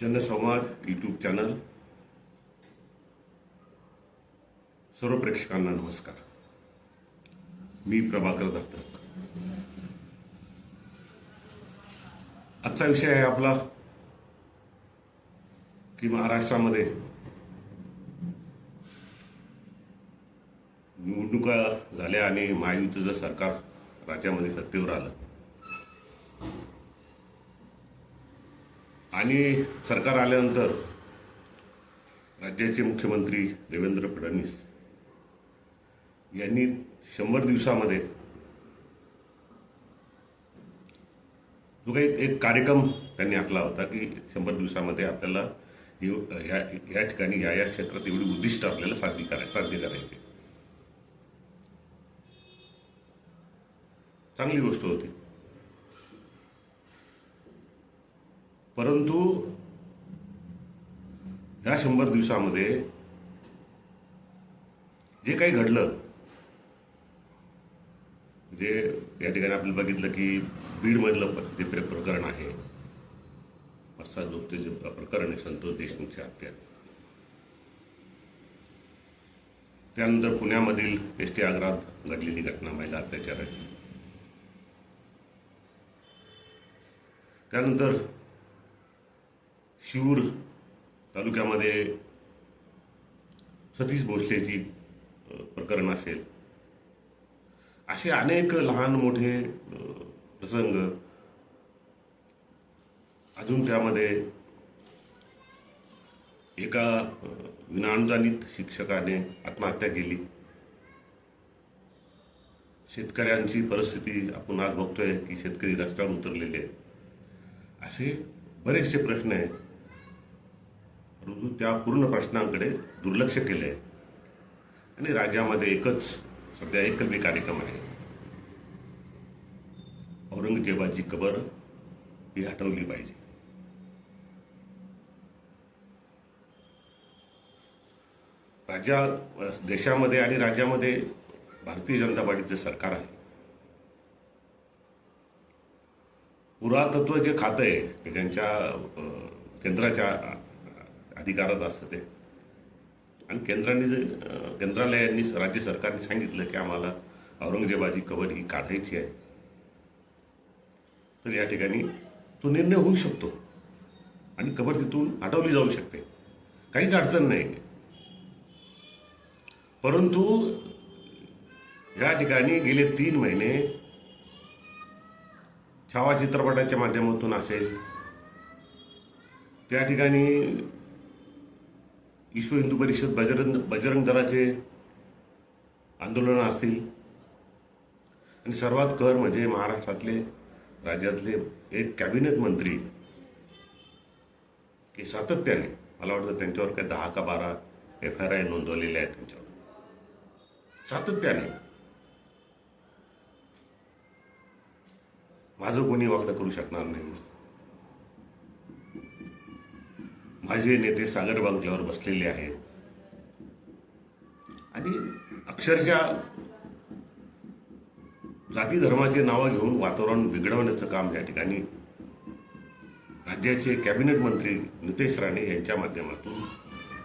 जनसंवाद YouTube channel. सर्व प्रेक्षकांना नमस्कार. मी प्रभाकर दत्तक. आजचा विषय आहे आपला की महाराष्ट्रामध्ये निवडणुका झाल्या आणि महायुतीचं सरकार राज्यामध्ये सत्तेवर आलं. आणि सरकार आल्यानंतर राज्याचे मुख्यमंत्री देवेंद्र फडणवीस यांनी शंभर दिवसामध्ये जो काही एक कार्यक्रम त्यांनी आखला होता की शंभर दिवसामध्ये आपल्याला या या ठिकाणी या या क्षेत्रात एवढी उद्दिष्ट आपल्याला साध्य कराय साध्य करायची. चांगली गोष्ट होती. परंतु ह्या शंभर दिवसामध्ये जे काही घडलं जे या ठिकाणी आपण बघितलं की बीडमधलं जे प्रकरण आहे मस्सा जोगचे जे प्रकरण आहे संतोष देशमुखच्या हत्या त्यानंतर पुण्यामधील एस टी आग्रात घडलेली घटना महिला अत्याचाराची. त्यानंतर शिरूर तालुक्यामध्ये सतीश भोसलेची प्रकरण असेल. असे अनेक लहान मोठे प्रसंग अजून त्यामध्ये एका विनाअनुदानित शिक्षकाने आत्महत्या केली. शेतकऱ्यांची परिस्थिती आपण आज बघतोय की शेतकरी रस्त्यावर उतरलेले असे बरेचसे प्रश्न आहेत. परंतु त्या पूर्ण प्रश्नांकडे दुर्लक्ष केले आहे आणि राज्यामध्ये एकच सध्या एकलवी कार्यक्रम आहे. औरंगजेबाची कबर ही हटवली पाहिजे. राज्या देशामध्ये आणि राज्यामध्ये भारतीय जनता पार्टीचे सरकार आहे. पुरातत्व जे खातं आहे ज्यांच्या त्यांच्या केंद्राच्या अधिकारात असतं ते. आणि केंद्राने जे केंद्रालयांनी राज्य सरकारने सांगितलं की आम्हाला औरंगजेबाची कबर ही काढायची आहे. तर या ठिकाणी तो निर्णय होऊ शकतो. आणि कबर तिथून हटवली जाऊ शकते. काहीच अडचण नाही. परंतु या ठिकाणी गेले तीन महिने छावा चित्रपटाच्या माध्यमातून असेल. त्या ठिकाणी विश्व हिंदू परिषद बजरंग बजरंग दलाचे आंदोलनं असतील. आणि सर्वात कर म्हणजे महाराष्ट्रातले राज्यातले एक कॅबिनेट मंत्री की सातत्याने मला वाटतं त्यांच्यावर काही दहा का बारा एफ आर आय नोंदवलेल्या आहेत त्यांच्यावर. सातत्याने माझं कोणी वागणं करू शकणार नाही. माझे नेते सागर बांगल्यावर बसलेले आहेत. आणि अक्षरशः जाती धर्माचे नावं घेऊन वातावरण बिघडवण्याचं काम या ठिकाणी राज्याचे कॅबिनेट मंत्री नितेश राणे यांच्या माध्यमातून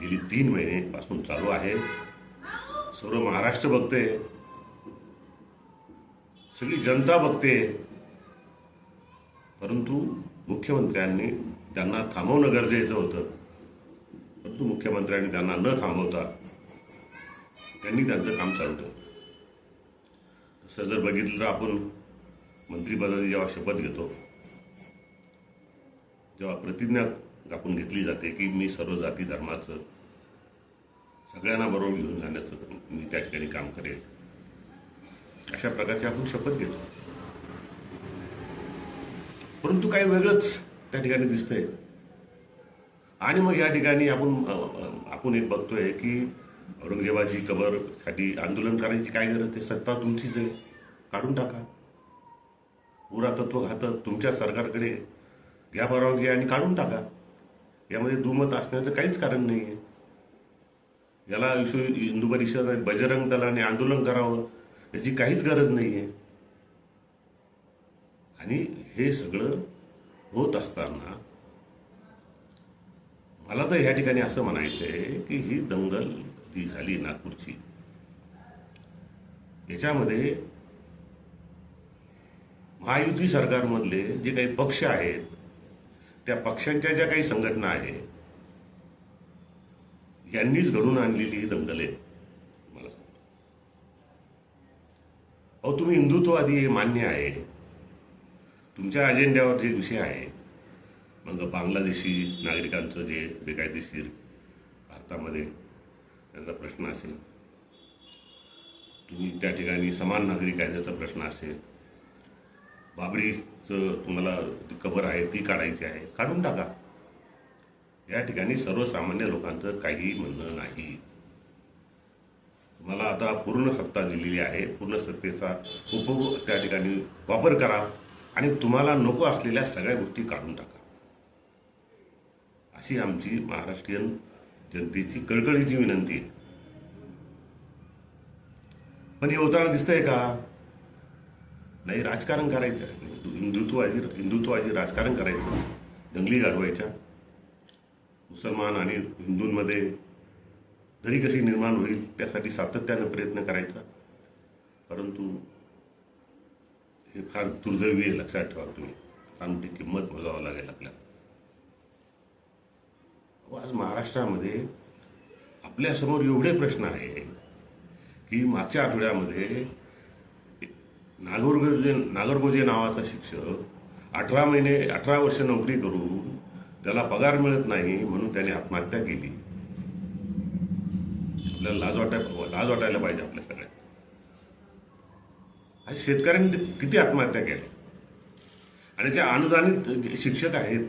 गेली तीन महिनेपासून चालू आहे. सर्व महाराष्ट्र बघते. सगळी जनता बघते. परंतु मुख्यमंत्र्यांनी त्यांना थांबवणं गरजेचं होतं. परंतु मुख्यमंत्र्यांनी त्यांना न थांबवता त्यांनी त्यांचं काम चालू ठेवलं. तसं जर बघितलं तर आपण मंत्रिपदाची जेव्हा शपथ घेतो जेव्हा प्रतिज्ञा आपण घेतली जाते की मी सर्व जाती धर्माचं सगळ्यांना बरोबर घेऊन जाण्याचं मी त्या ठिकाणी काम करेल अशा प्रकारची आपण शपथ घेतो. परंतु काही वेगळंच त्या ठिकाणी दिसतंय. आणि मग या ठिकाणी आपण आपण एक बघतोय की औरंगजेबाची कबरसाठी आंदोलन करायची काय गरज ते सत्ता तुमचीच आहे. काढून टाका. पुरातत्व खातं तुमच्या सरकारकडे. घ्या परवानगी आणि काढून टाका. यामध्ये दुमत असण्याचं काहीच कारण नाही आहे याला विश्व हिंदू परिषद आणि बजरंग दलाने आंदोलन करावं याची काहीच गरज नाही आहे आणि हे सगळं होत असताना मला तर ह्या ठिकाणी असं म्हणायचं आहे की ही दंगल जी झाली नागपूरची. याच्यामध्ये महायुती सरकारमधले जे काही पक्ष आहेत त्या पक्षांच्या ज्या काही संघटना आहेत यांनीच घडून आणलेली ही दंगल आहे मला सांगतो. अहो तुम्ही हिंदुत्ववादी आहे, मान्य आहे. तुमच्या अजेंड्यावर जे विषय आहे मग बांगलादेशी नागरिकांचं जे बेकायदेशीर भारतामध्ये त्यांचा प्रश्न असेल तुम्ही त्या ठिकाणी समान नागरिक कायद्याचा प्रश्न असेल बाबरीचं तुम्हाला कबर आहे ती काढायची आहे काढून टाका. या ठिकाणी सर्वसामान्य लोकांचं काही म्हणणं नाही. तुम्हाला आता पूर्ण सत्ता दिलेली आहे पूर्ण सत्तेचा उपभोग त्या ठिकाणी वापर करा. आणि तुम्हाला नको असलेल्या सगळ्या गोष्टी काढून टाका. अशी आमची महाराष्ट्रीयन जनतेची कळकळीची विनंती आहे. पण हे होताना दिसतंय का? नाही राजकारण करायचं. हिंदुत्ववादी हिंदुत्ववादी राजकारण करायचं. दंगली गाजवायच्या मुसलमान आणि हिंदूंमध्ये दरी कशी निर्माण होईल त्यासाठी सातत्यानं प्रयत्न करायचा. परंतु हे फार दुर्दैवी आहे लक्षात ठेवा तुम्ही. फार किंमत मोजावं लागेल आपल्याला. आज महाराष्ट्रामध्ये आपल्यासमोर एवढे प्रश्न आहे की मागच्या आठवड्यामध्ये नागरगोजे नागरगोजे नावाचा शिक्षक अठरा महिने अठरा वर्ष नोकरी करून त्याला पगार मिळत नाही म्हणून त्याने आत्महत्या केली. आपल्याला लाज वाटाय लाज वाटायला पाहिजे आपल्या सगळ्या आज शेतकऱ्यांनी किती आत्महत्या केल्या? आणि जे अनुदानित जे शिक्षक आहेत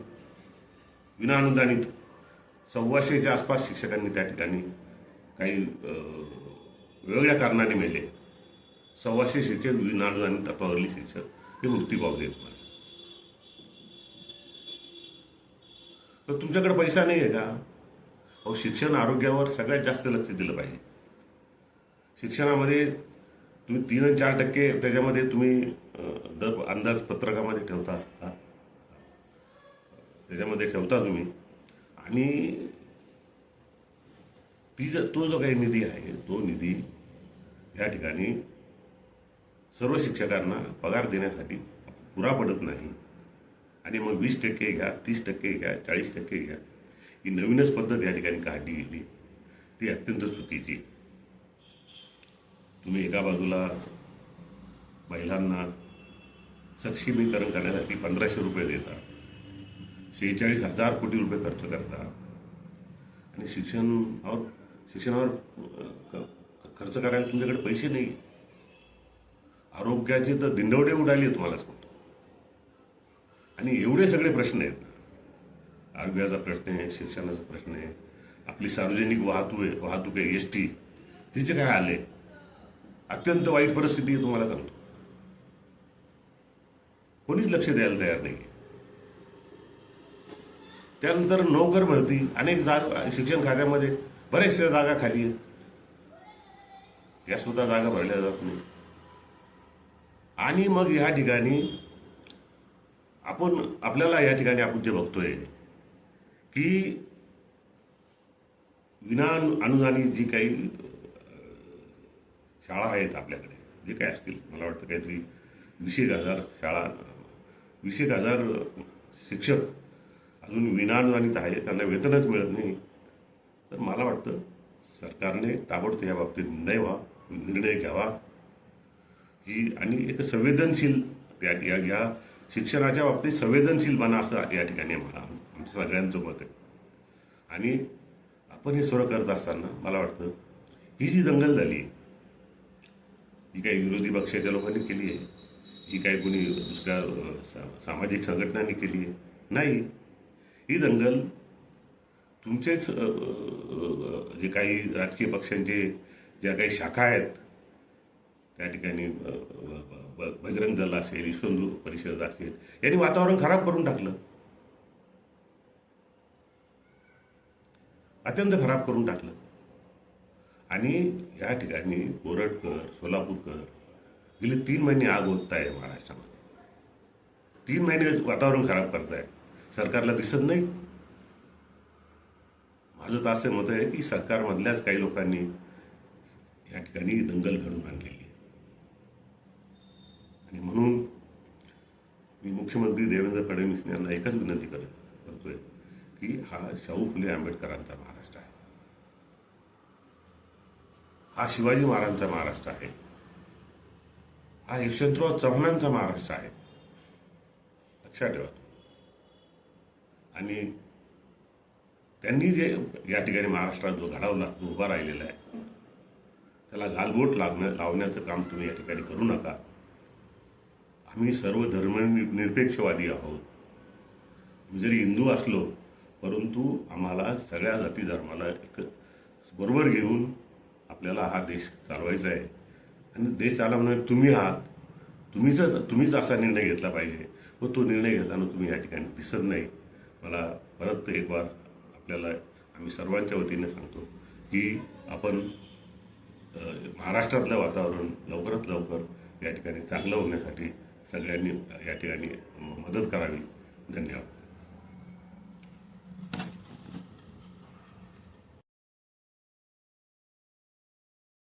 विना अनुदानित सव्वाशेच्या आसपास शिक्षकांनी त्या ठिकाणी काही वेगवेगळ्या कारणाने मेले. सव्वाशे शिक्षक विनानुदानित तत्वावरले शिक्षक हे मृत्यू पावले तुम्हाला. तर तुमच्याकडे पैसा नाही आहे का? अहो शिक्षण आरोग्यावर सगळ्यात जास्त लक्ष दिलं पाहिजे. शिक्षणामध्ये तुम्ही तीन आणि चार टक्के त्याच्यामध्ये तुम्ही दर अंदाज पत्रकामध्ये ठेवता. हा? त्याच्यामध्ये ठेवता तुम्ही. आणि ती ज तो जो काही निधी आहे तो निधी या ठिकाणी सर्व शिक्षकांना पगार देण्यासाठी पुरा पडत नाही. आणि मग वीस टक्के घ्या तीस टक्के घ्या चाळीस टक्के घ्या. ही नवीनच पद्धत या ठिकाणी काढली गेली. ती अत्यंत चुकीची. तुम्ही एका बाजूला महिलांना सक्षमीकरण करण्यासाठी पंधराशे रुपये देता शेहेचाळीस हजार कोटी रुपये खर्च करता. आणि शिक्षणावर शिक्षणावर खर्च करायला तुमच्याकडे पैसे नाही. आरोग्याचे तर दिंडवडे उडाले तुम्हाला सांगतो. आणि एवढे सगळे प्रश्न आहेत. आरोग्याचा प्रश्न आहे शिक्षणाचा प्रश्न आहे. आपली सार्वजनिक वाहतूक वाहतूक आहे एस टी तिचे काय आले? अत्यंत वाईट परिस्थिती आहे तुम्हाला सांगतो. कोणीच लक्ष द्यायला तयार नाही त्यानंतर नोकर भरती अनेक जागा शिक्षण खात्यामध्ये बऱ्याचशा जागा खाली आहेत. त्या सुद्धा जागा भरल्या जात नाही आणि मग या ठिकाणी आपण आपल्याला या ठिकाणी आपण जे बघतोय की विना अनुदानी जी काही शाळा आहेत आपल्याकडे जे काय असतील. मला वाटतं काहीतरी वीस एक हजार शाळा वीस एक हजार शिक्षक अजून विनानुदानित आहे त्यांना वेतनच मिळत नाही. तर मला वाटतं सरकारने ताबडतोब या बाबतीत निर्णय व्हा निर्णय घ्यावा. ही आणि एक संवेदनशील त्या या या शिक्षणाच्या बाबतीत संवेदनशील बना असं या ठिकाणी मला आमचं सगळ्यांचं मत आहे. आणि आपण हे सर्व करत असताना मला वाटतं ही जी दंगल झाली ही काही विरोधी पक्षाच्या लोकांनी केली आहे ही काही कोणी दुसऱ्या सा- सामाजिक संघटनांनी केली आहे? नाही. ही दंगल तुमचेच जे काही राजकीय पक्षांचे ज्या काही शाखा आहेत त्या ठिकाणी बजरंग दल असेल विश्वहिंदू परिषद असेल यांनी वातावरण खराब करून टाकलं. अत्यंत खराब करून टाकलं. आणि या ठिकाणी बोरटकर सोलापूरकर गेले तीन महिने आग ओतत आहे महाराष्ट्रामध्ये. तीन महिने वातावरण खराब करताय. सरकारला दिसत नाही. माझं तर असं मत आहे की सरकारमधल्याच काही लोकांनी या ठिकाणी दंगल घडून आणलेली आहे. आणि म्हणून मी मुख्यमंत्री देवेंद्र फडणवीस यांना एकच विनंती करत करतोय की हा शाहू फुले आंबेडकरांचा महाराष्ट्र आहे. हा शिवाजी महाराजांचा महाराष्ट्र आहे. हा यशवंतराव चव्हाणांचा महाराष्ट्र आहे. लक्षात ठेवा. आणि त्यांनी जे या ठिकाणी महाराष्ट्रात जो घडवला जो उभा राहिलेला आहे त्याला गालबोट लागणं लावण्याचं काम तुम्ही या ठिकाणी करू नका. आम्ही सर्व धर्मनिरपेक्षवादी आहोत. जरी हिंदू असलो परंतु आम्हाला सगळ्या जाती धर्माला एक बरोबर घेऊन आपल्याला हा देश चालवायचा आहे. आणि देश चालवणारे म्हणजे तुम्ही आहात. तुम्हीच तुम्हीच असा निर्णय घेतला पाहिजे. व तो निर्णय घेताना तुम्ही या ठिकाणी दिसत नाही. मला परत एक वार आपल्याला आम्ही सर्वांच्या वतीने सांगतो की आपण महाराष्ट्रातलं वातावरण लवकरात लवकर या ठिकाणी चांगलं होण्यासाठी सगळ्यांनी या ठिकाणी मदत करावी. धन्यवाद.